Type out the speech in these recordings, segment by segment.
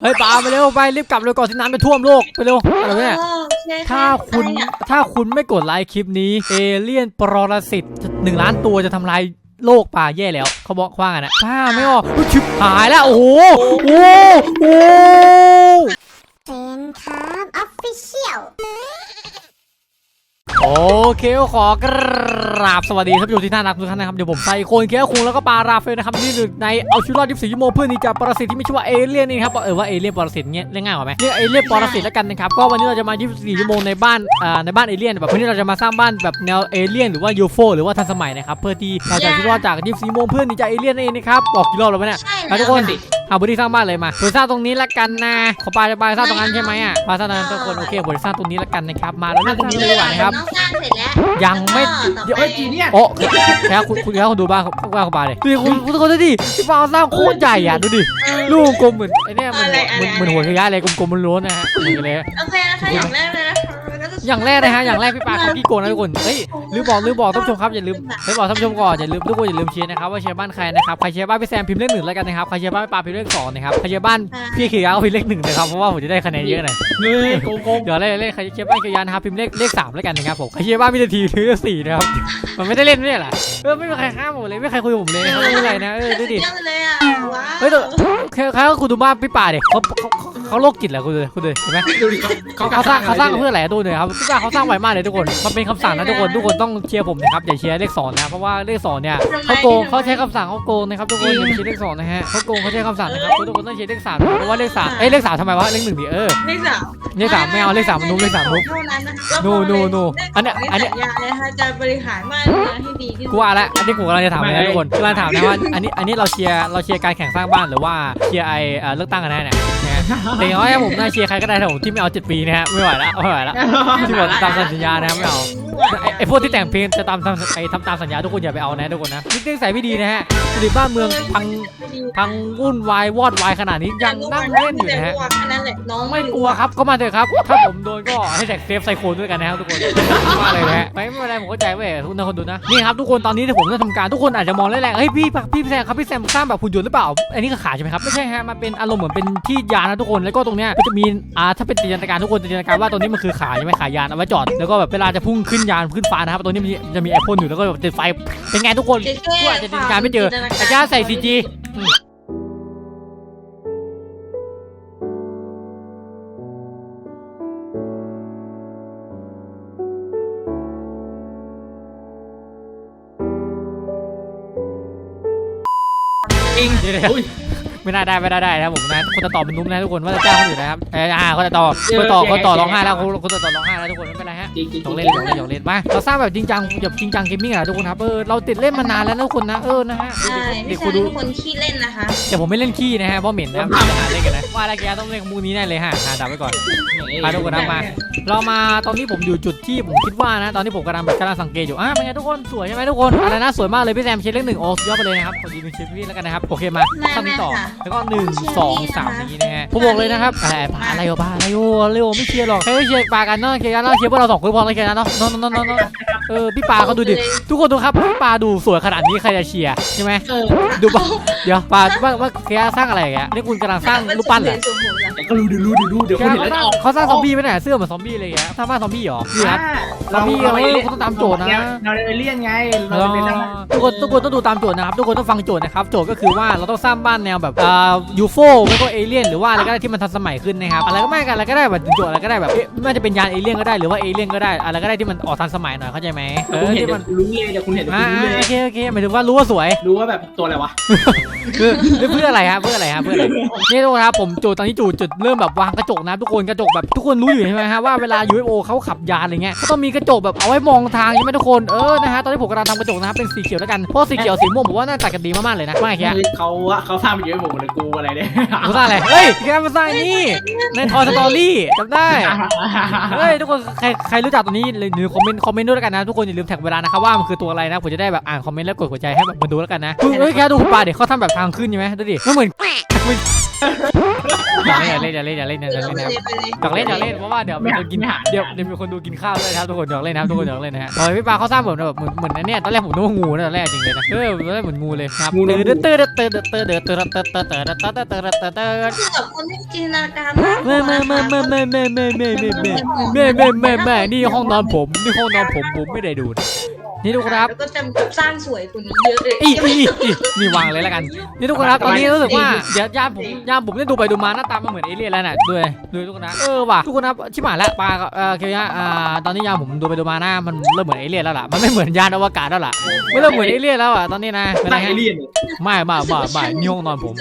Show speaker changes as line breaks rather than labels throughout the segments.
เฮ้ยปาไปเร็วไปรีบกลับเลยก่อนที่น้ำจะท่วมโลกไปเร็วอะไรวะเนี่ย
โอเค
ถ้าคุณ
อะไรเนี่ย
ถ้าคุณไม่กดไลค์คลิปนี้เอเลี่ยนปรสิตหนึ่งล้านตัวจะทำลายโลกป่าแย่แล้วเขาบอกว่ากันนะถ้าไม่ออกอุ๊ยชิบหายแล้วโอ้โหโอ้โหโอ้โห
เป็นครับออฟฟิเชียล
โอเคขอกราบสวัสดีท่านผู้ชมที่น่ารักทุกท่านนะครับ เดี๋ยวผมไซโคนเคียคุงแล้วก็ปาราเฟลนะครับนี่หนึ่งในเอาชีวิตรอด24ชั่วโมงเพื่อหนีจากปรสิตที่ไม่ชื่อว่าเอเลี่ยนนี่ครับเออว่าเอเลี่ยนปรสิตเงี้ยเรียกง่ายกว่าไหมเรียกเอเลี่ยนปรสิตแล้วกันนะครับก็วันนี้เราจะมา 24ชั่วโมงในบ้านอ่าในบ้านเอเลี่ยนแบบวันนี้เราจะมาสร้างบ้านแบบแนวเอเลี่ยนหรือว่ายูโฟหรือว่าทันสมัยนะครับเพื่อที่เราจะเอาชีวิตรอดจาก24ชั่วโมงเพื่อหนีจากเอเลี่ยนนั่นเองนะครับบอกกี่รอบแล้ววะเนี่ย
ใช่
อะ
แล้ว
ทุกคน หาพื้นที่สร้างบ้านเลยมาผมสร้างตรงนี้ละกันนะขอปลาจะปลาสร้างตรงนั้นใช่ไหมอะปลาสร้างตรงนั้นทุกคนโอเคผมจะสร้างตรงนี้ละกันนะครับมาแล้วเริ่มสร้างเลยดีกว่านะครับ
น้องสร้างเสร็จแล้ว
ยังไม่
ต่อ
เดี๋ยว
ไป
เอ้ย
กี่เนี่ย
โอ้แล้วคุณคุณแล้วคุณดูบ้านคุณบ้านคุณปลาเลยดูดิคุณคุณทุกคนดูดิพี่ปลาสร้างโคตรใหญ่อะดูดิลูกกลมเหมือนไอ้เนี่ยมันเหมือนเหมือนหัวขยะอะไรกลมๆมันล้วนนะฮะเหมือนกันเลย
โอเคนะคะอย่างแรกเลยนะเราจะ
อย่างแรกนะฮะอย่างแรกพี่ปลาเขาขี้โกงนะทุกคนเฮ้ยลืมบอกลืมบอกท่านผู้ชมครับอย่าลืมเฮ้ยบอกท่านผู้ชมก่อนอย่าลืมทุกคนอย่าลืมเชียร์นะครับว่าเชียร์บ้านใครนะครับใครเชียร์บ้านพี่แซมพิมพ์เลขหนึ่งแล้วกันนะครับใครเชียร์บ้านพี่ปลาพิมพ์เลขสองนะครับใครเชียร์บ้านพี่เขียก็พิมพ์เลขหนึ่งนะครับเพราะว่าผมจะได้คะแนนเยอะหน่อย
เฮ้ยโกงโกง
เดี๋ยวเลขเลขใครเชียร์บ้านเขียนะครับพิมพ์เลขเลขสามแล้วกันนะครับผมใครเชียร์บ้านพี่นาทีพิมพ์เลขสี่นะครับมันไม่ได้เล่นไม่ใช่เหรอเออไม่มีใครข้ามผมเลยไม่มีใครคุยกับผมเลยนะครับไม่เป็นไรนะเออดูดิ
เยี่ยมเลยอะว้าว
เฮ้ยแต่แค่แค่คุณดูบ้านพี่ป่าเด็กเขา เขาเขาเขาโรคจิตเหรอคุณดูคุณดูเห็นไหม
ดูดิ
เขาเขาสร้างเขาสร้างเพื่ออะไรดูหน่อยครับพี่ป่าเขาสร้างไวมากเลยทุกคนมันเป็นคำสั่งนะทุกคนทุกคนต้องเชียร์ผมนะครับอย่าเชียร์เลขสองนะเพราะว่าเลขสองเนี่ยเขาโกงเขาใช้คำสั่งเขาโกงนะครับทุกคนอย่าไปเชียร์เลขสองนะฮะเขาโกงเขาใช้คำสั่งนะครับทุกคนต้องเชียร์เลขสามนะเพราะว่าเลขสามเอ้ยเลขสามทำไมวะเลขหนึ่งดิเออ
เลขสาม
เลขสามไม่เอาเลขสามมันนุ๊กเลขสามนุ๊ก
เท่านั้นนะ
นู่นนู่นนู่นอันเนี้ยอันเนี้ย
สัญญาเลยนะคะจะบริหารบ้านเมืองให้ดีที่สุด
กูว่าละอันนี้ผมกำลังจะถามเลยนะทุกคนกำลังถามนะว่าอันนี้อันนี้เราเชียร์เราเชียร์การแข่งสร้างบ้านหรือว่าเชียร์ไอเอ่อเลือกตั้งกันแน่เนี่ย นะฮะแต่อย่างน้อยผมน่าเชียร์ใครก็ได้แต่ผมที่ไม่เอาเจ็ดปีนะฮะไม่ไหวละไม่ไหวละที่บอกตามสัญญานะครับไม่เอา ไอ้ไอ้พวกที่แต่งเพลงจะตามตามไอ้ทำตามสัญญาทุกคนอย่าไปเอานะทุกคนนะนี่นิสัยไม่ดีนะฮะหรือบ้านเมืองพังพังวุ่นวายวอดวายขนาดนี้ยังนั่งเล่นอยู่นะฮะ
แค่นั้นแหละน้อง
ไม่กลัวครับก็มาเถอะครับถ้าผมโดนก็ให้แท็กเซฟไซโคนด้วยกันนะครับทุกคนมาเลยนะฮะไม่ไม่เป็นไรผมเข้าใจเว้ยทุกคนดูนะนี่ครับทุกคนตอนนี้ที่ผมจะทำการทุกคนอาจจะมองแรงๆเฮ้ยพี่พี่แซมครับพี่แซมสร้างแบบหุ่นยนต์หรือเปล่า อันนี้คือขาใช่ไหมครับไม่ใช่ฮะมันเป็นอารมณ์เหมือนเป็นที่ยานนะทุกคนแล้วก็ตรงเนี้ยก็จะมีอ่าถ้าเป็นจินตนาการทุกคนจินตนาการว่าตรงนี้มันคือขาใช่ไหมขายานเอาไว้จอดแล้วก็แบบเวลาจะพุ่งขึ้นยานขึ้นฟ้านะครับตรงนี้มันจะมีไอพ่นอยู่แล้วก็แบบติดไฟ เป็นไงทุกคน
เจ๊
กูอาจจะจินตนาการไม่เจอแต่จะใส่ซีจีจริงเดี๋ยว
อุ้ย
ไม่น่าได้ไม่น่าได้นะครับผมนะคนจะต่อเป็นนุ่มนะทุกคนว่าจะจ้างคนอื่นนะครับเอออ่าคนจะต่อคนต่อคนต่อร้องไห้แล้วคนจะต่อร้องไห้แล้วทุกคนไม่เป็นไรฮะ
จริงจริง
หยอกเล่นหยอกเล่นหยอกเล่นมาเราสร้างแบบจริงจังแบบจริงจังเกมมิ่งอะทุกคนครับเออเราติดเล่นมานานแล้วนะทุกคนนะเออนะฮะ
ใช่
เด็
ไม่
ก
ใช่
คุณดู
ทุกคนขี้เล่นนะคะ
แต่ผมไม่เล่นขี้นะฮะเพราะเหม็นนะไม่หาเล่นกันนะว่าอะไรแกต้องเล่นมุกนี้แน่เลยฮะหาดับไว้ก่อนมาทุกคนนะมาเรามาตอนนี้ผมอยู่จุดที่ผมคิดว่านะตอนนี้ผมกำลังแบบกำลังสังเกตอยู่อะเป็นไงทุกคนสวยใช่ไหมทุกคนอะไรนะสวยมากเลยพี่แซมเชียร์เลขหนึ่งโอ้สุดยอดไปเลยนะครับขอยืนดูเชียร์พี่แล้วกันนะครับโอเคมา
แม่
ขั้นนี้ต่อ
แม่ค่ะ
แล้วก็หนึ่ง
เชียร์
สอง
พี่นะคะ
สามอย่างนี้นะฮะผมบอกเลยนะครับอะไรปลาอะไรวะปลาอะไรวะเร็วไม่เชียร์หรอกใครก็เชียร์ปลากันเนาะเชียร์กันเนาะเชียร์พวกเราสอบคนพอแล้วเชียร์กันะเนาะเนาะเนาะเนาะ เออพี่ปลาเขาดูดิทุกคนดูครับพี่ปลาดูสวยขนาดนี้ใครจะเชียร์ใช่ไหม
เออ
ดูป่ะเดี๋ยวปลาว่าว่าแกสร้างอะไรอย่างเงี้ยนี่คุณกำลังสร้างรูปปั้นเหรอ
สมบูรณ์แล้ว
แต่ก็รู้ดิรู้ดิรู้เดี๋ยว
แก
คนเห็น
เขา
แล้ว
สร้างเขาสร้างซอมบี้ไหมเนี่ยเสื้อเหมือนซอมบี้อะไรอย่างเงี้ยสร้างบ้านซอมบี้เหรอนี่ครับ
เรา
พี่
เรา
เออ
เอเลี่ยน
คุณต้องตามโจทย์นะ
เราเอเลี่ยนไง
เอ
เรา
อ
เป็น
ทุกคนทุกคนต้องดูตามโจทย์นะครับทุกคนต้องฟังโจทย์นะครับโจทย์ก็คือว่าเราต้องสร้างบ้านแนวแบบอ่ายูโฟไม่ก็เอเลี่ยนหรือว่าอะไรก็ได้ที่มันทันสมัยขึ้นนะครับอะไรก็ไม่กันอะไรก็ได้แบบโจทย์อะไรก็ได้แบบเอ๊ะไม่ว่าจะเป็นยานเอเลี่ยนก็ได้หรือว่าเอเลี่ยนก็ได้อะไรก็ได้ที่มันออกทันสมัยหน่อยเข้าใจไหมเอ
คุณ
อ
เห็น
ที่
เดี๋ย
มั
วนคุณรู้ไงเดี๋ยวคุณเห็นเดี๋ยว
อ่า
คุณรู้เลย
โอเคโอเคหมายถึงว่ารู้ว่าสวย
รู้ว่าแบบตัวอะไรวะ
คือเพื่ออะไรฮะเพื่ออะไรฮะเพื่ออะไรนี่ทุกคนครับผมจูดตอนนี้จูดจุดเริ่มแบบวางกระจกนะทุกคนกระจกแบบทุกคนรู้อยู่ใช่ไหมฮะว่าเวลา UFO เขาขับยานอะไรเงี้ยก็ต้องมีกระจกแบบเอาไว้มองทางใช่ไหมทุกคนเออนะฮะตอนนี้ผมกำลังทำกระจกนะครับเป็นสีเขียวแล้วกันเพราะสีเขียวสีม่วงผมว่าน่าตัดกันดีมากๆเลยนะว่าไงแก
เขาอะเขาสร้างมาเยอะหมดเลยกูอะไรเนี่ย
กูสร้างอะไรเฮ้ยแกมาสร้างนี่ในทอยสตอรี่จำได้เฮ้ยทุกคนใครใครรู้จักตัวนี้เลยหรือคอมเมนต์คอมเมนต์ด้วยแล้วกันนะทุกคนอย่าลืมแท็กเวลานะครับว่ามันคือตัวอะไรนะผมจะได้แบบอ่านคอมเมนต์แล้วกดหัวใจให้แบบมันดูแล้วกันนะเฮ้ยแกดูปลาเด็กเขาทำแบบทางขึ้นใช่ไหมดูดิมันเหมือน อย่าเล่นอย่าเล่นอย่าเล่นอย่าเล่นอย่าเล่นอย่า
เล่
น
ยไปเลย
อยากเล่นอยากเล่นเพราะว่าเดี๋ยวมีคนกิน
ไม่หา
เดี๋ยวเดี๋ยวมีคนดูกินข้าวด้วยนะครับทุกคนอยากเล่นนะครับทุกคนอยากเล่นนะฮะเฮ้ยพี่ปาเขาสร้างแบบแบบเหมือนเหมือนอันเนี่ยตอนแรกผมนึกว่างูนะตอนแรกจริงเลยนะเออตอนแรกเหมือนงูเลยครับ
งู
เต
เลย
อเตือเตือเตือเตือเตือเตือเตือเตือเตือเตือเตือเตือเตอเตอเตอเตอ
คือแบบคนที่จินตนาการมาก
แม่แม่แม่แม่แม่แม่แม่แม่แม่แม่แม่แม่แม่แม่นี่ห้องนอนผมนี่ห้องนอนผมผมไม่ได้ดู นี่ทุกคนครับ
แล้วก็จะสร้างสวยกว่านี้เยอะเลย
อีอีอีนี่วางเลยแล้วกัน นี่ทุกคนครับ ตอนนี้รู้สึกว่าเดี๋ยวยามผมยามผมได้ดูไปดูมาหน้าตามันเหมือนเอเลี่ยนแล้วน่ะด้วยด้วยทุกคนนะ เออว่ะทุกคนครับชิบหายแล้วปลาเออเคียอ่าตอนนี้ยามผมดูไปดูมาหน้ามันเริ่มเหมือนเอเลี่ยนแล้วล่ะ มันไม่เหมือนยานอวกาศแล้วล่ะไม่เริ่มเหมือนเอเลี่ยนแล้วอะตอนนี้นะเป็น
ไม่
ไร
เอ
ฮะ
เลี่ยน
ไม่ไม่ไม่ไม่นี่ห้องนอนผม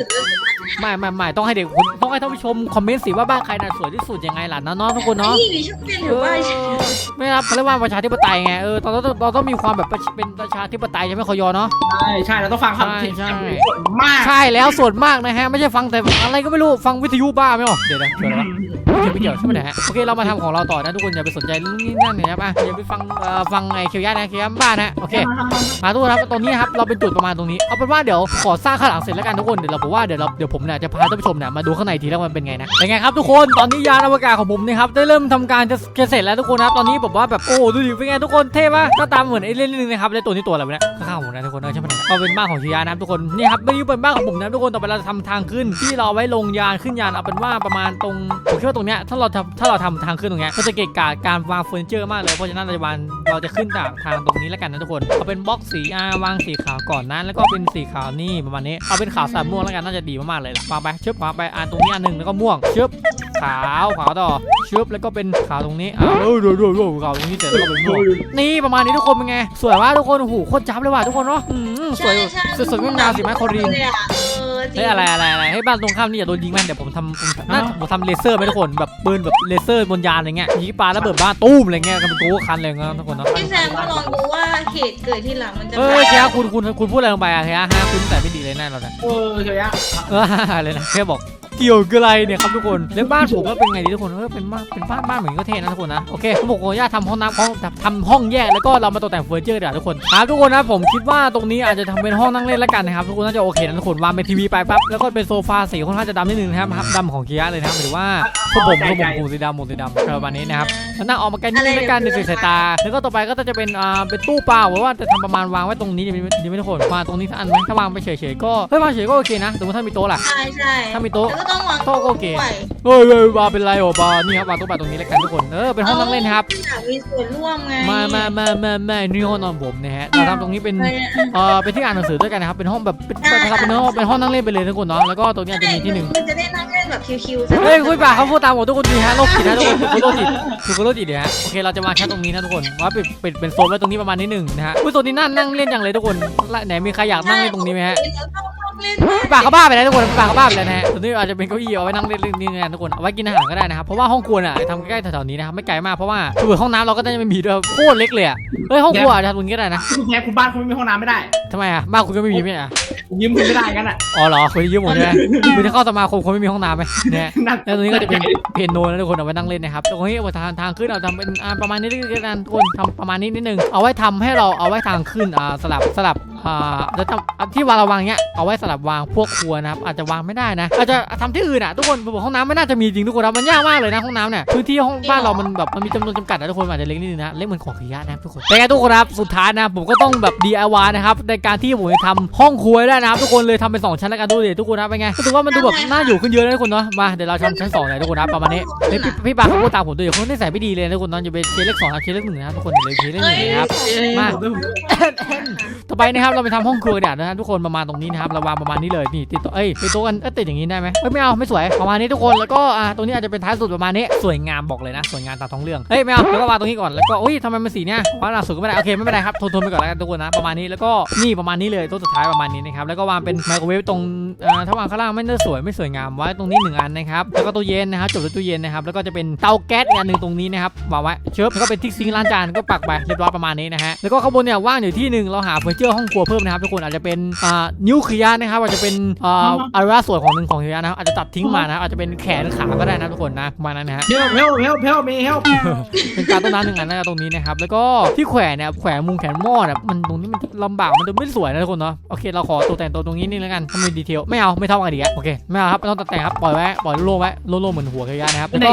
ไม่ไม่ไม่ต้องให้เด็กคุณต้องให้ท่านผู้ชมคอมเมนต์สิว่าบ้านใครน่ะสวยที่สุดยังไงล่ะน้องๆทุกคนเนาะ
นี่ชอบเป็นหรือว่า
ไม่ครับเขาเรียกว่าประชาธิปไตยไงเออเราต้องเราต้องมีความแบบเป็นประชาธิปไตยใช่ไหมคอยอเนาะ
ใช่ใช่เราต้องฟังคำ
ใช่ใช่
ส่วนมาก
ใช่แล้วส่วนมากนะฮะ ไม่ใช่ฟังแต่อะไรก็ไม่รู้ฟังวิทยุบ้าไม่หรอเดี๋ยวนะเดี๋ยวนะไม่เกี่ยวไม่เกี่ยวใช่ไหมนะฮะโอเคเรามาทำของเราต่อนะทุกคนอย่าไปสนใจเรื่องนี้นั่นนะครับอะอย่าไปฟังเอ่อฟังไอ้เคียวย่านะเคียวย่าบ้านะโอเค มาทุกคนครับตรงนี้นะครับเราเป็นจุดประมาณตรงนี้เอาเป็นว่าเดี๋ยวขอสร้างข้างหลังเสร็จแล้วกันทุกคนเดี๋ยวเราบอกว่าเดี๋ยวเราเดี๋ยวผมเนี่ยจะพาท่านผู้ชมเนี่ยมาดูข้างในทีแล้วมันเป็นไงนะเป็นไงครับทุกคนตอนนี้ยานอวกาศของผมนะครับได้เริ่มทำการจะจะเสร็จแล้วทุกคนครับตอนนี้แบบว่าแบบโอ้ดูดิเป็นไงทุกคนเท่ปะหน้าตาเหมือนไอ้เล่นนึงนะครับแล้วตัวนี้ตัวอะไรวะเนี่ยข้างๆผมนะทุกคนเออใช่ไหมเนี่ยก็เป็นบ้านของชิยานะทุกคนนี่ครับไม่ได้เป็นบ้านของผมนะทุกคนต่อไปเราจะทำทางขึ้นที่เราไว้ลงยานขึ้นยานเอาเป็นว่าประมาณตรงผมคิดว่าตรงเนี้ยถ้าเราทำถ้าเราทำทางขึ้นตรงเนี้ยก็จะเกะกะการวางเฟอร์นิเจอร์มากเลยเพราะฉะนั้นเราจะวางเราจะขึ้นจากทางตรงนี้แล้วกันนะทุกคนเอาเป็นบล็อกสีอาวางสีขาวก่อนนะแล้วก็เป็นสีขาวนี่ประมาณนี้เอาเป็นขาวสามม่วงแล้วกันน่าจะดีมากๆเลยล่ะวางไปชึบวางไปอ่านตรงนี้อันหนึ่งแล้วก็ม่วงชึบ ขาวขาวต่อชึบแล้วก็เป็นขาวตรงนี้อ่าเออดูดูดูขาวตรงนี้เสร็จแล้วก็เป็นม่วงนี่ประมาณนี้ทุกคนเป็นไง สวยว่าทุกคนโอ้โหโคตรจับเลยว่ะทุกคนเนาะอืมสวยสวยสวยงามๆสีไม้คอรีน
เลยอะเออจริง
เฮ้ยอะไรอะไรอะไรให้ยบ้านตรงข้ามนี่อย่าโดนยิงแม่นเดี๋ยวผมทำผมน่าผมทำเลเซอร์ไหมทุกคนแบบปืนแบบเลเซอร์บนยานอะไรเงี้ยยิงปลาแล้วเบิดบ้านตุ้มอะไรเงี้ยกันเป็นตัวคันเลยเงี้ยทุกคนเนาะ
พี่แซมก็ลองดูว่าเหตุเกิดที่หลังมันจะ
เออแค่คุณคุณคุณพูดอะไรลงไปอะแค่ฮะคุณแต่ไม่ดีเลยแน่เราเนี่ย
เออเฉยอะ
เอออะไรนะแค่บอก เกี่ยวกับอะไรเนี่ยครับทุกคนแล้วบ้านผมก็เป็นไงดีทุกคนเออเป็นบ้านเป็นบ้านบ้านเหมือนก็เท่นะทุกคนนะโอเคผมบอกขออนุญาตทำห้องน้ำห้องทำห้องแยกแล้วก็เรามาตกแต่งเฟอร์นิเจอร์เดี๋ยวทุกคนครับทุกคนนะผมคิดว่าตรงนี้อาจจะทำเป็นห้องนั่งเล่นแล้วกันนะครับทุกคนน่าจะโอเคนะทุกคนวางเป็นทีวีไปปั๊บแล้วก็เป็นโซฟาสีค่อนข้างจะดำนิดนึงนะครับดำของเคียร์เลยนะครับหรือว่าพวกผมพวกผมกูสีดำหมูสีดำประมาณนี้นะครับแล้วนั่งออกมาใกล้นิดนึงแล้วกันในสายตา แล้วก็ต่อไปก็จะเป็นอ่าเป็นตู้เปล่าหรือว่าจะทำประมาณวางไว้ตรงนี้ดีไหมดีไหมทุกคนวางตรงนี้สักอันไหมถ้าวางไปเฉยๆก็เฮ้ยวางเฉยๆก็โอเคนะสมมติถ้ามีโต๊ะล่ะ
ใช่ใช่
ถ้ามีโต๊ะ
แล้วก็ต้องวาง
โต๊ะก็โอเค
ด้วย
เฮ้ยเฮ้ยวางเป็นไรโอ้บานี่ครับวางโต๊ะแบบตรงนี้แล้วกันทุกคนเออเป็นห้องนั่งเล่นนะครับ
อยากมีส่วนร่วมไง
มามามามามานี่ห้องนอนผมนะฮะเราทำตรงนี้เป็น
เออ
เออเป็นที่อ่านหนังสือด้วยกันนะครับเป็นห้องแบบเป็นเป็นเป็นห้องเป็นห้องนั่งเล่นไปเลยทุกคนเนาะแล้วก็ตรงนี้อาจจะมีที่หนึ่ง
มันจะได้นั่งเล่นแบบชิวๆ
เฮ้ยคุยป่าเขาพูดตามผมทุกคนดีฮะโรคจิตนะทุกคนคือโรคจิตคือโรคจิตเนี่ยฮะโอเคเราจะมาแค่ตรงนี้นะทุกคนว่าเป็นเป็นเป็นโซนไว้ตรงนี้ประมาณนี้หนึ่งนะฮะอุ้ยโซนนี้นั่งนั่งเล่นอย่างเลยทุกคนไหนมีใครอยากนั่งเล่นตรงนี้ไหมฮะ
เล่น
พี่ป่าเขาบ้าไปแล้วทุกคนพี่ป่าเขาบ้าไปแล้วนะฮะตรงนี้อาจจะเป็นเก้าอี้เอาไว้นั่งเล่นๆนี่นะทุกคนเอาไว้กินอาหารก็ได้นะครับเพราะว่าห้องครัวน่ะทำใกล้ๆแถวๆนี้นะครับไม่ไกลมากเพราะว่าเผื่อห้องน้ำเราก็น่าจะไม่มีด้วยโคตรเล็กเลยอะเฮ้ยห้องครัวอาจจะทำตรงนี้ก็ได้นะ
คุณแพ้คุณบ้านคุณไม่มีห้องน้ำไม่ได้
ทำไมอะบ้านคุณก็ไม่มีไหมอะ
ยืมคุณไม่ได้กันอะ
อ๋อเหรอคุณจะยืมผมใช่ไหมคุณจะเข้าสมาคมคุณไม่มีห้องน้ำไหมเนี่ย
นั่น
แล้วตรงนี้ก็จะเป็นเปียโนนะทุกคนเอาไว้นั่งเล่นนะครับตรงนี้เอาทางทางขึ้นเอาทำเป็นอ่าประมาณนี้ด้วยกันทุกคนทำประมาณนี้นิดนึงเอาไว้ทำให้เราเอาไว้ทางขึ้นอ่าสลับสลับอ่าแล้วทำอะที่วางเราวางเนี้ยเอาไว้สลับวางพวกครัวนะครับอาจจะวางไม่ได้นะ อาจจะทำที่อื่นอะทุกคนผมบอกห้องน้ำไม่น่าจะมีจริงทุกคนนะมันยากมากเลยนะห้องน้ำเนี่ยพื้นที่ห้องบ้านเรามันแบบมันมีจำนวนจำกัดนะทุกคนอาจจะเล็กนิดนึงนะเล็กเหมือนของขยะนะครับทุกคนแต่ไงทุกคนครับสุดท้ายนะผมก็ต้องแบบ DIY นะครับในการที่ผมจะทำห้องครัวได้นะครับทุกคนเลยทำเป็นสองชั้นแล้วกันดูดิทุกคนนะเป็นไงรู้สึกว่ามันดูแบบน่าอยู่ขึ้นเยอะนะทุกคนเนาะมาเดี๋ยวเราทำชั้นสองเลยทุกคนนะประมาณนี้เฮ้ยพี่พี่ปาเขาพูดตามผมด้วยเขาไม่ใส่ไม่ดีเลยนะทุกคนตอนจะเป็นเคสเลขสองกับเคสเลขหนึ่งนะครับทุกคนอย่าเลยเคสเลขหนึ่งนะครับมาต่อไปนะครับเราไปทำห้องครัวเดี๋ยวนะทุกคนประมาณตรงนี้นะครับเราวางประมาณนี้เลยนี่ติดต๊ะเอ้ยติดต๊ะกันเอ้ยติดอย่างนี้ได้ไหมเอ้ยไม่เอาไม่สวยประมาณนี้ทุกคนแล้วก็อ่าตรงนี้อาจจะเป็นท้ายสุดประมาณนี้สวยงามบอกเลยนะสวยงามตามท้องเรื่องเฮ้ยไม่เอาแล้วก็วางตรงนี้ก่อนแล้วก็อุ้ยทำไมมันสีเนี่ยวางหลังสุดก็ไม่ได้โอเคไม่เป็นไรครับทนทนไปก่อนแล้วกันทุกคนนะประมาณนี้แล้วก็นี่ประมาณนี้เลยต๊ะสุดท้ายประมาณนี้นะครับแล้วก็วางเป็นไมโครเวฟตรงอ่าถ้าวางข้างล่างไม่ได้สวยไม่สวยงามไว้ตรงนี้หนึ่งอันนะครับแล้วก็ตู้เย็นนะครับจบด้วยตู้เย็นนะครับแล้วก็จะเป็นเตาแก๊สอีกอันหนึ่งตรงนี้นะครับวางไว้เชิบแล้วก็เป็นทิกซิงล้างจานก็ปักไปเรียบร้อยประมาณนี้นะฮะแล้วก็ข้างบนเนี่ยว่างอยู่ที่หนึ่งเราหาเฟอร์นิเจอร์ห้องครัวรัวเพิ่มนะครับทุกคนอาจจะเป็นอ่านิ้วเคียนะครับอาจจะเป็นอ่าอวัยวะส่วนของหนึ่งของเคียนะครับอาจจะตัดทิ้งมานะครับอาจจะเป็นแขนขาก็ได้นะทุกคนนะประมาณนั้นนะฮะ
เฮลเฮลเฮลเฮลมีเฮล
เป็นการต้นน้ำหนึ่งอันนะตรงนี้นะครับแล้วก็ที่แขวนเนี่ยแขวนมุมแขนหม้อเนี่ยมันตรงนี้มันลำบากมันดูไม่สวยนะทุกคนเนาะโอเคเราขอตกแต่งตัวตรงนี้นี่แล้วกันทำเป็นดีเทลไม่เอาไม่เท่ากันดีอะโอเคไม่เอาครับไม่ต้องตัดแต่งครับปล่อยไว้ปล่อยโล่งๆไว้โล่งๆเหมือนหัวขยะนะครับแล้วก็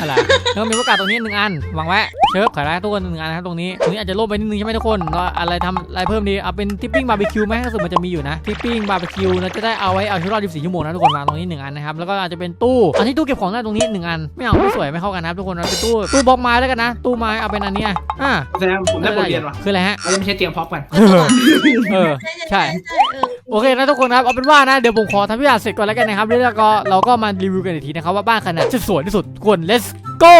อะไรแล้วก็มีประกาศตรงนี้หนึ่งอันวางไว้เชิฟขายได้ทุกคนหนึ่งอันนะครับตรงนี้ตรงนี้อาจจะโล่งไปนิดนึงใช่ไหมทุกคนเราอะไรทำอะไรเพิ่มดีเอาเป็นทิปปิ้งบาร์บีคิวไหมถ้าสมมติมันจะมีอยู่นะทิปปิ้งบาร์บีคิวเราจะได้เอาไว้เอาชีวิตรอด24ชั่วโมงนะทุกคนวางตรงนี้หนึ่งอันนะครับแล้วก็อาจจะเป็นตู้อันที่ตู้เก็บของได้ตรงนี้หนึ่งอันไม่เอาไม่สวยไม่เข้ากันนะครับทุกคนเอาเป็นตู้ตู้บล็อกไม้แล้วกันนะ ตู้ไม้เอาเป็นอันเนี้ยอ่า
แสดงผมได้บทเรียนว่ะ
คืออะไรฮะ
เราจะไม่ใช่เตรียมพร็อพกัน
เออเออใช่
ใช่ใช่เออ
โอเคนะทุกคนครับเอาเป็นว่านะเดี๋ยวผมขอทำพิธีเสร็จก่อนแล้วกันนะครับแล้วก็เราก็มารีวิวกันอีกทีนะครับว่าบ้านขนาดจะสวยที่สุดทุกคน let's go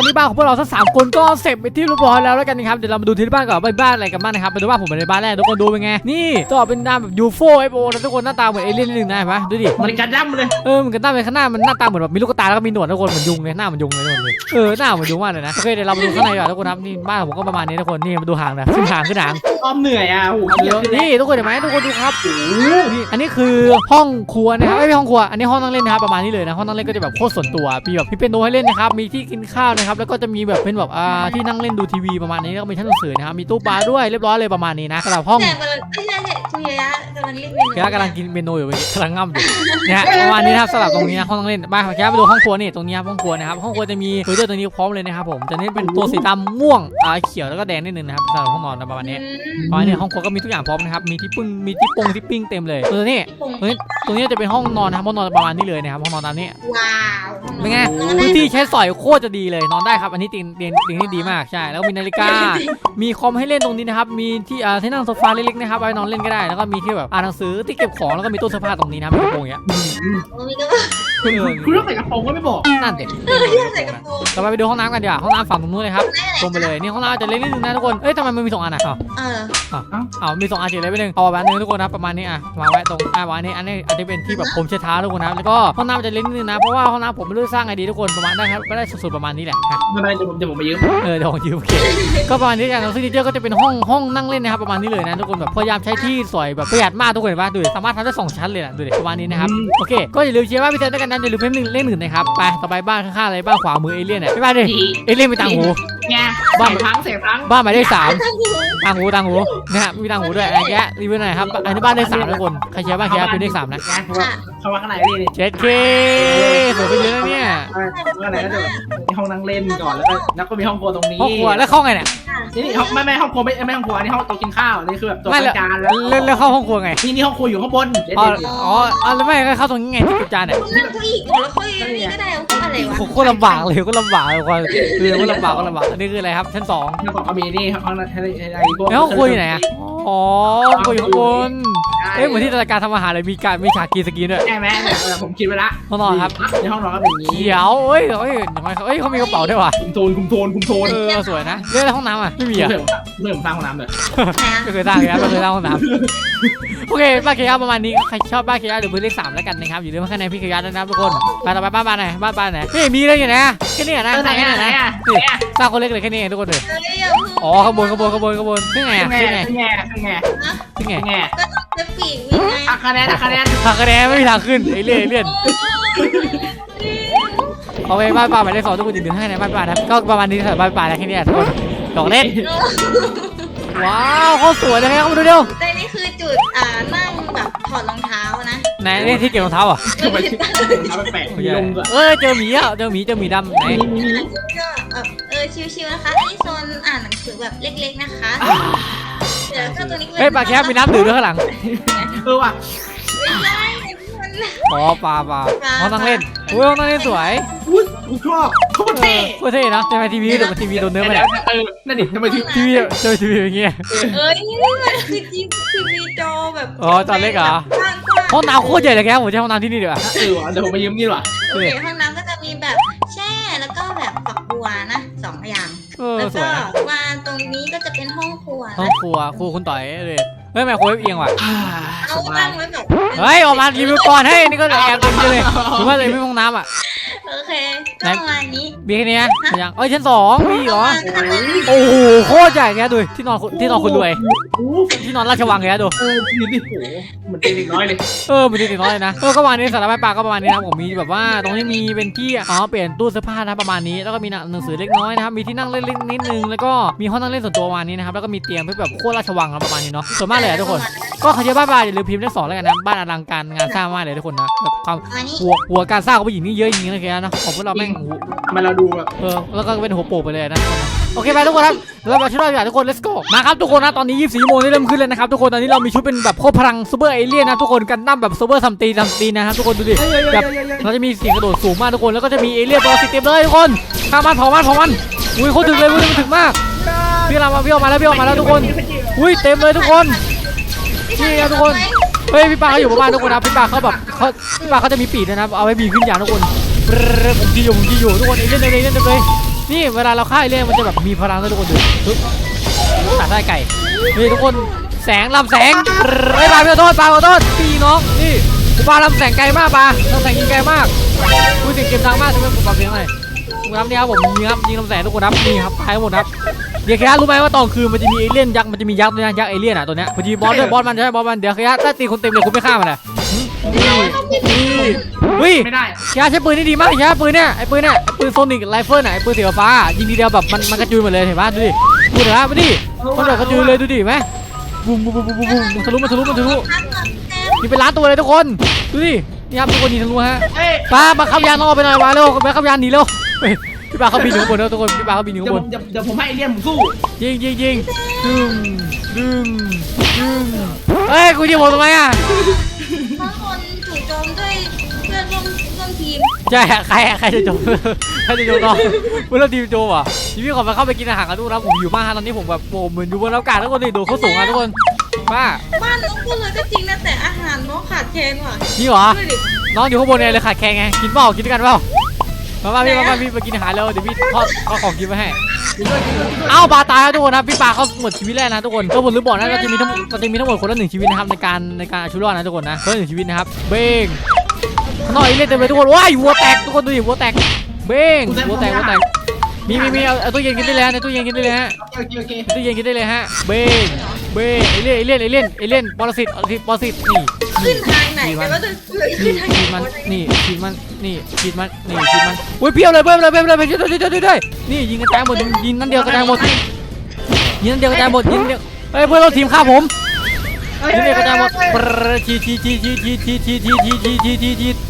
อันนี้บ้านของพวกเราทั้งสามคนก็เสร็จไปที่เรียบร้อยแล้วแล้วกันนะครับเดี๋ยวเรามาดูที่บ้านก่อนว่าเป็นบ้านอะไรกันบ้างนะครับไปดูบ้านผมเป็นบ้านแรกทุกคนดูเป็นไงนี่ต่อเป็นด้านแบบยูโฟเอฟโอนะทุกคนหน้าตาเหมือนเอเลี่ยนนิดนึงนะเห็นปะดูดิ
บริการย่ำเลย
เออมันกันหน้าเป็นข้างหน้ามันหน้าตาเหมือนแบบมีลูกตาแล้วก็มีหนวดทุกคนเหมือนยุงเลยหน้าเหมือนยุงเลยทุกคนเลยเออหน้าเหมือนยุงมากเลยนะโอเคเดี๋ยวเรามาดูข้างในก่อนทุกคนครับนี่บ้านผมก็ประมาณนี้ทุกคนนี่มาดูหางนะขึ้นหางขึ้นหาง
อ้อมเหนื่อยอะโอ้โห
เดี๋ยวนี่ทุกคนเห็นไหมทุกคนดูครับ
โอ้โห
นี่อันนี้คือห้องครัวนะครับไม่ใช่ห้องครัวอันนี้ห้องนั่งเล่นนะครับประมาณนี้เลยนะห้องนั่งเล่นก็จะแบบโคตรส่วนตัวมีแบบมีเป็นโนให้เล่นนะครับมีที่กินข้าวนะครับแล้วก็จะมีแบบเป็นแบบอ่าที่นั่งเล่นดูทีวีประมาณนี้แล้วก็มีชั้นหนังสือนะครับมีตู้ปลาด้วยเรียบร้อยเลยประมาณนี้นะสำหรับห้อง
แต่กำลังไม่ใช่ใช่คุณยายะกำลังเล่นเมนู
แกกำลังกินเมนูอยู่เมื่อกี้กำลังง่ำอยู่นะฮะประมาณนี้นะครับสำหรับตรงนี้นะห้องนั่งเล่นมาแกไปดูห้องครัวนี่ตรงนี้ครับห้องครัวนะครับห้องครัวจะมีเฟอร์นิเจอร์ตรงนี้พร้อมเลยนะครับผมจะเน้นเป็นตัวสีดำม่วงอ่าเขียวแล้วก็แดงนิดนึงนะครับสำหรับห้องนอนนะประมาณนี้ประมาณนี้ห้องครัวก็มีทุกอย่างพร้อมนะครับมีที่ปึ้งมีที่ปงที่ปิ้งเต็มเลยตัวนี้
ปุ่ง
เฮ้ยตรงนี้จะเป็นห้องนอนนะครับห้องนอนประมาณนี้เลยนะครับห้องนอนตามนี้
ว้าว
เป็นไงพื้นที่ใช้สอยโคตรจะดีเลยนอนได้ครับอันนี้เตียงเตียงเตียงที่ดีมากใช่แล้วก็มีนาฬิกา มีคอมให้เล่นตรงนี้นะครับมีที่อ่าที่นั่งโซฟาเล็กๆนะครับเอาไว้นอนเล่นก็ได้แล้วก็มีที่แบบอ่านหนังสือที่เก็บของแล้วก็มีตู้เสื้อผ้าตรงนี้นะครับมีกระโปรงอย่างเงี้ย
โอ้ยก็
คุณคุณต้องใส่กระโปรงก็ไม่บอก
นั่นเด็ก
เอออยากใส่กระโปรง
ต่อไปไปดูห้องน้ำกันดีกว่าห้องน้ำฝั่งตรงนู้นเลยครับตรงไปเลยนี่ห้องน้ำอาจจะเล็กนิดนึงนะทุกคนเอ้ยทำไมมันมีสองอันอะอ้าว
เออ
อ้าวมีสองอันเฉยเลยไปหนึ่งเอาแบบนึงทุกคนนะประมาณนี้อะวางไว้ตรงอะวางอันนี้อันนี้อันนี้เป็นที่แบบผมเช็ดเท้าทุกคนนะแล้วก็ห้องน้ำจะเล็กนิดนึงนะเพราะว่าห้องน้ำผมไม่รู้จะสร้างไงดีทุกคนประมาณได้ครับไม่ได้สุดๆประมาณนี้แหละฮะ
ไม่เป็นไรเดี๋ยวผมเดี๋ยวผมไปยืม
เออเดี๋ยวผมยืมโอเคก็ประมาณนี้กันแล้วซิกเนเจอร์ก็จะเป็นห้องห้องนั่งเล่นนะครับประมาณนี้เลยนะทุกคนแบบพยายามใช้ที่สวยแบบประหยัดมากทุกคนเห็นปะดูดิสามารถทำได้สองชั้นเลยนะดูดิประมาณนี้นะครับโอเคก็อย่าลืมเชียร์บ้านพี่เต้ด้วยกันนะอย่าลืมเพิ่มหนึ่งเลขหนึ่งนะครับไปต่อไปบ้านข้างๆอะไรบ้านขวามือเอเลี่ยนเนี่ยไปบ้านดิ
ที
เอเลี่ยนมีต่างหู
ไง
บ้า
เสียพังเสียพัง
บ้านหมายเลขสามต่างหูต่างหูนะฮะมีต่างหูด้วยอะไรแกะรีวิวหน่อยครับอันนี้บ้านเลขสามทุกคนใครเชียร์บ้านเชียร์เป็นเลขสามนะ
ไงเพราะว่าเข้ามาข้างในนี่นี่
เจ็ดเคสวยไปเยอะนะเนี่ย
ข้างในก็จะมีห้องนั่งเล่นเล่นก่อนแล้วก็แล้วก็มีห้องครัวตรงนี้
ห้องครัวแล้วเข้าไงเนี่ย
นี่นี่ห้องไม่ไม่ห้องครัวไม่ไม่ห้องครัวนี่ห้องโต๊ะกินข้าวนี่คือแบบโต๊ะ
ไม่แล้ว
จานแล้ว
เล่นแล้วเข้าห้องครัวไง
นี่นี่ห้องครัวอยู่ข้างบนเดี๋ยว
อ๋อ
เดี๋ยว
อ๋ออ๋อแล้วไม่ก็เข้าตรงนี้ไงที่เก็บจานเนี่ย
นั่งเก้าอี้อ๋อแล้วเก้าอี้นี่ก็ได้เอาพวกอะไรวะ
โคโคตรลำบากเลยโก็ลำบากเลยคนคือโคตรลำบากโก็ลำบากอันนี้คืออะไรครับชั้นสอง
ห้องของเขามีนี่ห้องนั้นให้ให้ให้พวก
แล้วห้องครัวอยู่ไหนอะอ๋อห้องครัวอยู่ข้างบนเอ้ยเหมือนที่รายการทำอาหารเลยมีการมีฉากกินสกินด้วย
ใช่ไหมเนี่ยเออผมคิดไว้ละ
ห้องนอนครับ
ในห้องนอนก็เป็นอย่างนี้
เขียวเอ้ยเอ้ยทำไมเขาเอ้ยเขามีกระเป๋าด้วยว่ะ
คุมโทนคุมโทนคุมโทน
เออสวยนะเรื่องอะไรห้องน้ำอะไม่มีอะ
เรื่องเรื่องสร้างห้องน้ำเลย
ไม่เคยสร้างเลยครับไม่เคยสร้างห้องน้ำโอเคบ้านเคยาประมาณนี้ใครชอบบ้านเคยาเดี๋ยวเบอร์เลขสามแล้วกันนะครับอยู่ในข้างในพี่เคยาด้วยนะครับทุกคนไปต่อไปบ้านบ้านไหนบ้านบ้านไหนไม่มีเลยอยู่นะแค่นี้นะ
เออไหน
แค่
อะ
นี้
ไหน
นะ
อะ
นี่สร้างคนเล็กเลยแค่นี้เองทุกคนเลย
เอ้ยอย่า
อ๋อข้างบนข้างบนข้างบนข้างบนขึ้นไง
เป็น
อะ
ไง
ขึ้นไง
เป็นไง
ขึ้นไง
เป็นไง
ก็ต้องจะปีกวิ่งไง
หักคะแนนหักคะแนน
ทางคะแนนไม่มีทางขึ้นไอ้เลี่ยนไอ้เลี่ยนเอาไปบ้านป่าหมายเลขสองทุกคนอย่าลืมให้คะแนนบ้านป่านะครับก็ประมาณนี้สำหรับบ้านป่าแล้วแค่นี้แหละทุกคน ดอกเล่นว้าวโคตรสวยเลยครับมาดูเร็ว
แต่นี่คือจุดอ่านั่งแบบถอดรองเท้านะ
ไหนนี่ที่เก็บรองเท้าอะ
ทำไมถึงทำแปลกๆมีลงด้วย
เออเจอหมีอะเจอหมีเจอหมีดำไหน
ก็แบบเออชิวๆนะคะอันนี้โซนอ่านหนังสือแบบเล็กๆนะคะเดี๋ยวก็ตัวนี้
เฮ้ยปลาแคปมีน้ำดื่มด้วยข้างหลัง
เออว่ะ
ไม่ใช่มัน
อ๋อปลาปลาห้องนั่งเล่นอุ้ยห้องนั่งเล่นสวย
อุ้ยกูชอบโคตร
เอ
เท่
อโคตรเท่นะทำไมทีวีหรือทีวีโดนเนื้อไป
เดี๋
เนี่ย
วยเออนั่นดิทำไมถึง
ทีวีเจอทีวีอย่างเงี้ย
เอ้ยนี่มันคือจีคือมีจอแบบ
อ๋อจอเล็กเหรอ
กว้างๆ
ห้องน้ำโคตรใหญ่เลยแกผมใช้ห้องน้ำที่นี่ดีกว่า
เออว่ะเดี๋ยวผมไปยืมนี่ว่ะ
โอเคห้องน้ำก็จะมีแบบแช่แล้วก็แบบฝักบัวนะสองอย่าง
เออ
แล้ว
ส
ก็
วยนะ
มาตรงนี้ก็จะเป็นห้องครัว
ห้อง
นะ
ครัวครัวคุณต่อยเลย เฮ้ยแม่โครเวฟเอียงว่ะ
อ่าส
เอา
บา
ตั้
ย
งไว้แบบ
เฮ้ยออกมารีวิวก่อนเฮ้ยนี่ก็แอบเต็มที่เลยถือว่าเลยไม่ห้องน้ำอะ
เอ โอเคก็ประมาณนี้
มีแค่เนี้ยยังเอ้ยชั้นสองมีอีกเหรอ
โอ้ย
โอ้โหโคตรใหญ่แกดูที่นอนคนที่นอนคนรวย
โอ้
ที่นอนราชวังแกดู
เออพี่ดิโหเหมือนเด็กน้อยเลย
เออมีเด็กน้อยเลยนะเออก็ประมาณนี้สารพัดปลาก็ประมาณนี้นะผมมีแบบว่าตรงนี้มีเป็นที่อ๋อเปลี่ยนตู้เสื้อผ้านะประมาณนี้แล้วก็มีหนังสือเล็กน้อยนะครับมีที่นั่งเล่นๆนิดนึงแล้วก็มีห้องนั่งเล่นส่วนตัวประมาณนี้นะครับแล้วก็มีเตียงเพื่อแบบโคตรราชวังนะประมาณนี้เนาะส่วนมากเลยอะทุกคนก็ใครจะบ้านบ้านอย่าลืมพิมพ์เลขสองแล้วกันนะบ้านอลังการงานสร้างมากเลยทุกคนนะแบบความ
อันนี้
หัวหัวการสร้างของผู้หญิงนี่เยอะจริงๆนะแกนะของพวกเราแม่งโอ้โห
มันเราดูแบบ
เออแล้วก็เป็นหัวโปกไปเลยนะโอเคไปทุกคนครับเรามาช่วยกันทุกคน let's go มาครับทุกคนนะตอนนี้ 24โมงได้เริ่มขึ้นแล้วนะครับทุกคนตอนนี้เรามีชุดเป็นแบบโคตรพลังซูเปอร์เอเลี่ยนนะทุกคนกันดั้มแบบซูเปอร์ซัมตีซัมตีนะครับทุกคนดูดิ
เฮ้ยเฮ้ย
แบบ
เฮ้ยเฮ้ย
เราจะมีเสียงกระโดดสูงมากทุกคนแล้วก็จะมีเอเลี่ยนตัวสิเต็มเลยทุกคนข้ามมันเผามันเผามันอุ้ยโคตรถึงเลยอุ้ยมันถึงมากพี่เรามาพี่ออกมาแล้วพี่ออกมาแล้วทุกคนอุ้ยเต็มเลยทุกคนนี่ครับทุกคนเฮ้ยพี่ปาเขาอยู่ประมาณทุกคนนะพี่ปาเขาแบบเขาพี่ปาเขาจะมีปีกด้วยนะเอาไว้มีขึ้นยานทุกคนเรร ผมที่อยู่ผมที่อยู่ทุกคนเอเลี่ยนเลยเอเลี่ยนเลยนี่เวลาเราฆ่าเอเลี่ยนมันจะแบบมีพลังทุกคนดูปึ๊บตัดได้ไก่นี่ทุกคนแสงลำแสงเฮ้ยปาขอโทษปาขอโทษพี่น้องนี่ปาลำแสงไกลมากปาลำแสงยิงไกลมากคุยเสียงเกมดังมากใช่ไหมผมปรับเสียงหน่อยทุกครับนี่ครับผมยิงครับยิงลำแสงทุกคนครับนี่ครับตายหมดครับเดี๋ยวแค่รู้ไหมว่าตอนคืนมันจะมีเอเลี่ยนยักษ์มันจะมียักษ์ด้วยนะยักษ์เอเลี่ยนอะตัวเนี้ยมันจะมีบอสด้วยบอสมันใช่ไหมบอสมันเดี๋ยวแค่ถ้าตีคนเต็มเลยคุณไม่ฆ่ามันอะ นี่นี่เฮ้ย
ไม่ได้
แค่ใช้ปืนนี่ดีมากแค่ปืนเนี่ยไอ้ปืนเนี่ยไอ้ปืนโซนิกไรเฟิลน่ะไอ้ปืนสีฟ้ายิงทีเดียวแบบมันมันกระจุยหมดเลยเห็นปะดูดิดูเห็นปะมาดิมันแบบกระจุยเลยดูดิเห็นไหมบูมบูมบูมบูมบูมมันทะลุมันทะลุมันทะลุ
ครับก่อนแต้ม
มีเป็นล้านตัวเลยทุกคนดูดินี่ครับทุกคนยิงทะลุฮะ
เฮ้ย
ป้ามาขับยานนอกไปหน่อยมาเร็วมาขับยานหนีเร็วเฮ้ยพี่ปาเขาบินอยู่ข้างบนแล้วทุกคนพี่ปาเขาบินอยู่
เดี๋ย
ข้าวง
ผ
บน
มเดี๋ยวผมให้เอเลี่ยนผมสู้
ยิงยิงยิงดึงดึงดึงเฮ้ยกูยิงผมทำไมอะ ใช่ใครใครจะจมใครจะจมน้องเมื่อเราทีมโจมอะทีพี่ขอไปเข้าไปกินอาหารกันทุกคนนะผมอยู่มากฮะตอนนี้ผมแบบโอ้เหมือนอยู่บนอากาศทุกคนเลยโดดเขาสูงอะทุกคนป้า
บ้านน้องพูดเลยก็จริงนะแต่อาหารน้องขาดแคลนว่ะ
นี่เหรอ
ดูดิ
น้องอยู่ข้างบนเนี่ยเลยขาดแคลนไงกินเปล่ากินด้วยกันเปล่ามามาพี่มามาพี่มากินอาหารแล้วเดี๋ยวพี่ทอดทอดของกินมาให้
กินด้วยกินด้วยกินด้วย
เอ้าปลาตายแล้วทุกคนนะพี่ปลาเขาหมดชีวิตแล้วนะทุกคนก็ผมลืมบอกนะเราจะมีทั้งเราจะมีทั้งหมดคนละหนึ่งชีวิตนะครับในการในการเอาชีวิตรอดนะทุกคนนะคนละหนึ่งชีวิตนะครับเบ้ง ข้างนอกอีเล่นเต็มเลยทุกคนว้ายวัวแตกทุกคนดูดิวัวแตกเบ้งวัวแตกวัวแตกมีมีมีเอาเอาตู้เย็นกินได้เลยฮะในตู้เย็นกินได้เลยฮะ
โอเคโอเค
ในตู้เย็นกินได้เลยฮะเบ้งเบ้งเอเลี่ยนเอเลี่ยนเอเลี่ยนเอเลี่ยนปรสิตปรสิตปรสิตนี่
ขึ้นทางไหนกันว่าจะขึ้
นี่
นทางไหน
ฉีดมันนี่ฉีดมันนี่ฉีดมันนี่ฉีดมันอุ้ยเพี้ยวเลยเพี้ยวเลยเพี้ยวเลยเพี้ยวเลยเพี้ยวเลยเพี้ยวเลยนี่ยิงกระจายหมดยิงยิงนั่นเดียวกระจายหมดยิงนั่นเดียวกระจายหมดยิงเดียวเฮ้ยเพื่อนเราทีมฆ่าผมยิงเดียวกระจายหมดปรรชีชีชีชีชีชีชีชีชีชีชีชีชีปรร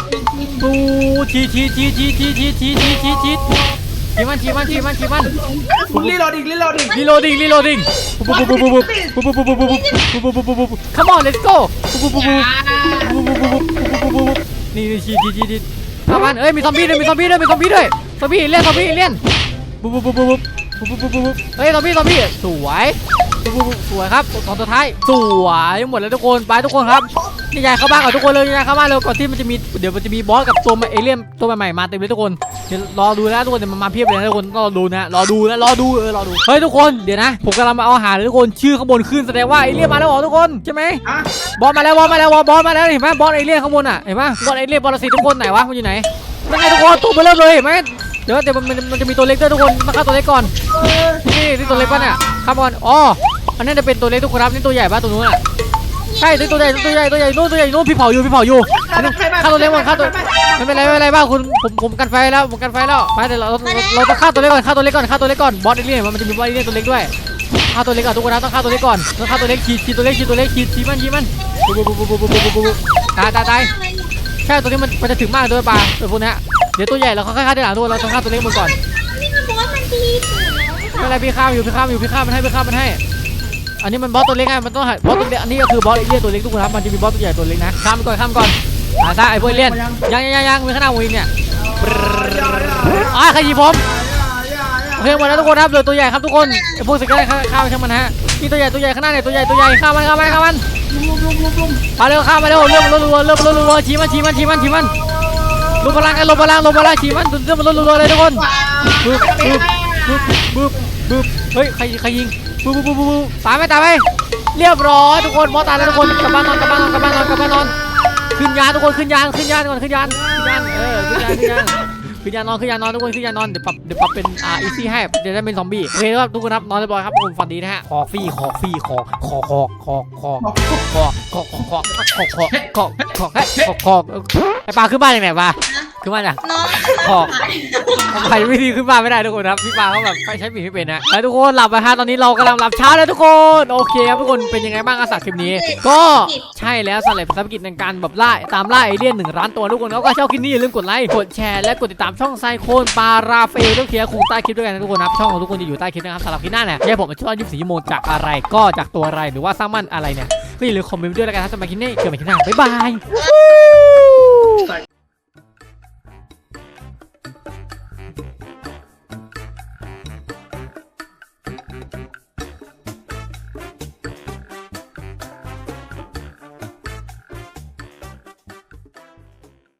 ฉีดฉีดฉีดฉีดฉีดฉีดมันฉีดมันฉีดมันฉีดมัน
คุณรีโหลดอีกรีโหลดอีก
รีโหลดดิ้งรีโหลดดิ้งปุ๊บปุ๊บปุ๊บปุ๊บปุ๊บปุ๊บปุ๊บปุ๊บปุ๊บปุ๊บปุ๊บปุ๊บปุ๊บปุ๊บปุ๊บ come on let's go ปุ๊บปุ๊บปุ๊บปุ๊บปุ๊บปุ๊บปุ๊บปุ๊บปุ๊บปุ๊บปุ๊บนี่นี่ฉีดฉีดฉีดฉีดข้ามันเอ้ยมีซอมบี้ด้วยมีซอมบี้ด้วยมีซอมบี้ด้วยซอมบี้เล่นซอมบี้เล่นปุ๊บปุ๊บปุ๊บปุ๊บปุ๊บปุ๊บปุ๊บปุ๊บเฮ้ยซอมบี้ซอมบี้สวยปุ๊บปุ๊บปุ๊บ สวยครับตอนสุดท้ายสวยหมดแล้วทุกคนไปทุกคนครับนี่ยายเข้าบ้านก่อนทุกคนเลยยายเข้าบ้านเร็วก่อนที่มันจะมีเดี๋ยวมันจะมีบอสกับตัวเอเลี่ยนตัวใหม่ๆมาเต็มเลยทุกคนเดี๋ยวรอดูนะทุกคนเดี๋ยวมันมาเพียบเลยนะทุกคนรอดูนะรอดูนะรอดูเออรอดูเฮ้ยทุกคนเดี๋ยวนะ ผมกำลังมาเอาอาหารเลยทุกคนชื่อข้างบนขึ้นแสดงว่าเอเลี่ยนมาแล้วเหรอทุกคนใช่ไหม
ฮะ
บอสมาแล้วบอสมาแล้วบอสบอสมาแล้วเห็นไหมบอสเอเลี่ยนข้างบนอะเห็นไหมบอสเอเลี่ยนบอสสิทุกคนไหนวะมันอยู่ไหนนั่นไงทุกคนตัวมันเริ่มเลยเห็นไหม เดี๋ยวเดี๋ยวมันมันมันจะมีตัวเล็กด้วยทุกคนต้องฆ่าตัวเล็กก่อนนี่นี่ตัวเล็กป่ะเนี่ยครับก่อนอ๋ออันนี้จะเป็นตัวเล็กทุกคนครับนี่ตัวใหญ่ป่ะตัวนู้นอะใช่ตัวใหญ่ตัวใหญ่ตัวใหญ่นู่นตัวใหญ่นู่นพี่เผาอยู่พี่เผาอยู่ฆ่าตัวเล็กก่อนฆ่าตัวไม่เป็นไรไม่เป็นไรบ้างคุณผมผมกันไฟแล้วผมกันไฟแล้วไปเดี๋ยวเราเราเราต้องฆ่าตัวเล็กก่อนฆ่าตัวเล็กก่อนฆ่าตัวเล็กก่อนบอสเอเลี่ยนมันจะมีบอสเอเลี่ยนตัวเล็กด้วยฆ่าตัวเล็กก่อนทุกคนนะต้องฆ่าตัวเล็กก่อนต้องฆ่าตัวเล็กขีดขีดตัวเล็กขีดตัวเล็กขีดขีดมันขีดมันปุ๊บปุ๊บปุ๊บปุ๊บปุ๊บปุ๊บปุ๊บตายตายตายใช่ตัวนี้มันมันจะถึงมากด้วยปลาตัวพวกเนี้ยเดี๋ยวตัวใหญ่เราค่อยๆฆ่าทีหลังด้วยเราต้องฆ่าตัวเล็กมันก่อน
นี่มันบอกว่ามันดีสุด
ไม่เป็นไรพี่ฆ่ามันอยู่พี่ฆ่ามันอยู่พี่ฆ่ามันให้พี่ฆ่ามันให้ อันนี้มันบอสตัวเล็กไงมันต้องหาบอสตัวเล็กอันนี้ก็คือบอสเอเลี่ยนตัวเล็กทุกคนครับมันจะมีบอสตัวใหญ่ตัวเล็กนะฆ่ามันก่อนฆ่ามันก่อนอ่าฆ่าไอ้พวกเอเลี่ยนยังยังยังยังมีข้างหน้าวิงเนี่ยอ่าใครยิงผมโอเคหมดแล้วทุกคนครับเหลือตัวใหญ่ครับทุกคนไอ้พวกสเกลข้าข้ามไปช่างมันฮะนี่ตัวใหญ่ตัวใหญ่ข้างหน้าเนี่ยตัวใหญ่ตัวใหญ่ข้ามมันข้ามมันข้ามมันมาเร็วข้ามมาเร็วเรื่องมันรัวๆเรื่องมันรัวๆชี้มันชี้มันชี้มันชี้มัน ลงพลังกันลงพลังลงพลังชี้มันเรื่องมันรัวๆเลยทุกคนบึ๊บบึ๊บบึ๊บบึ๊บบึ๊บเฮ้ยใครใครยิงบึ๊บบึ๊บบึ๊บบึ๊บตายไหมตายไหมเรียบร้อยทุกคนมอตายแล้วทุกคนกลับบ้านนอนกลับบ้านนอนกลับบ้านนอนกลับบ้านนอนขึ้นยานทุกคนขึ้นยานขึ้นยานก่อนขึ้นยานขึ้นยานเออขึ้นยานขึ้นยาน คือยานนอนคือยานนอนทุกคนคือยานนอนเดี๋ยวปรับเดี๋ยวปรับเป็นอ่าอีซี่ให้เดี๋ยวได้เป็นซอมบี้โอเคครับทุกคนครับนอนเรียบร้อยครับผมฝันดีนะฮะขอฟรีขอฟรีขอขอขอขอขอขอขอขอขอขอขอขอขอขอขอไอปลาขึ้นบ้านยังไงปลา ขึ้นบ้านอะ
น้อง
ขอใครวิธีขึ้นบ้านไม่ได้ทุกคนครับพี่ปลาเขาแบบใช้ปีกไม่เป็นนะแล้วทุกคนหลับไปฮะตอนนี้เรากำลังหลับเช้าแล้วทุกคนโอเคครับทุกคนเป็นยังไงบ้างอาสาคลิปนี้ ก็ใช่แล้วสำหรับภารกิจในการแบบล่าตามล่าเอเลี่ยนหนึ่งล้านตัวทุกคนแล้วก็ชอบคลิปนี้อย่าลืมกดไลค์กดแชร์และกดติดตามช่องไซโคนปาราเฟลต้องเคลียร์คูใต้คลิปด้วยกันนะทุกคนครับช่องของทุกคนจะอยู่ใต้คลิปนะครับสำหรับคลิปหน้าเนี่ยให้ผมมาช่วย24ชั่วโมงจากอะไรก็จากตัวอะไรหรือว่าสร้างมันอะไรเนี่ยก็อย่าลืมคอมเมนต์ด้วยแล้วกันถ้าสำหรับคลิปนี้เจอกันใหม่คลิปหน้าบ๊ายบาย
เออ